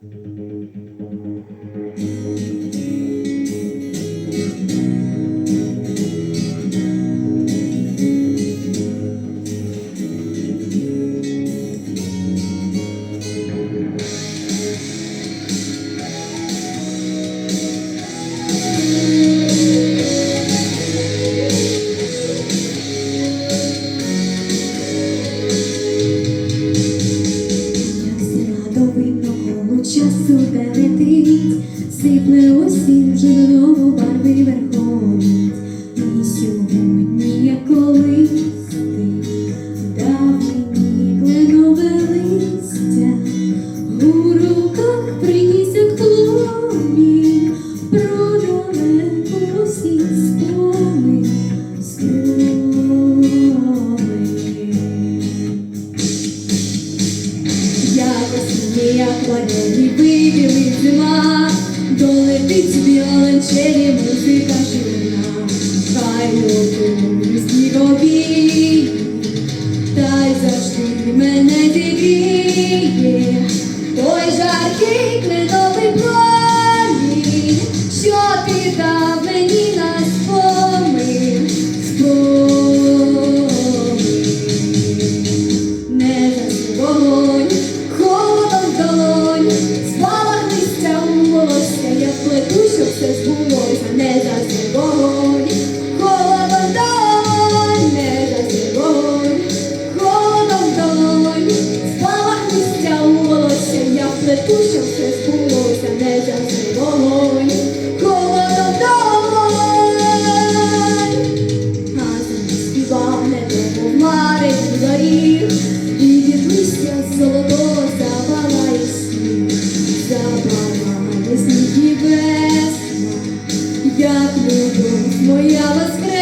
Thank you. як ванілі вибілий зима, долетить собі ланчері, музика ширина, хай у сніговій, та й завжди мене дивіє, той жаркий клинок. Ту, що все збулося, не часи вогонь, холодно домой, а землі співав небо помари і доріг, і від листя золотого запалає сніг, запалає сніг і весна, як любов моя воскресна.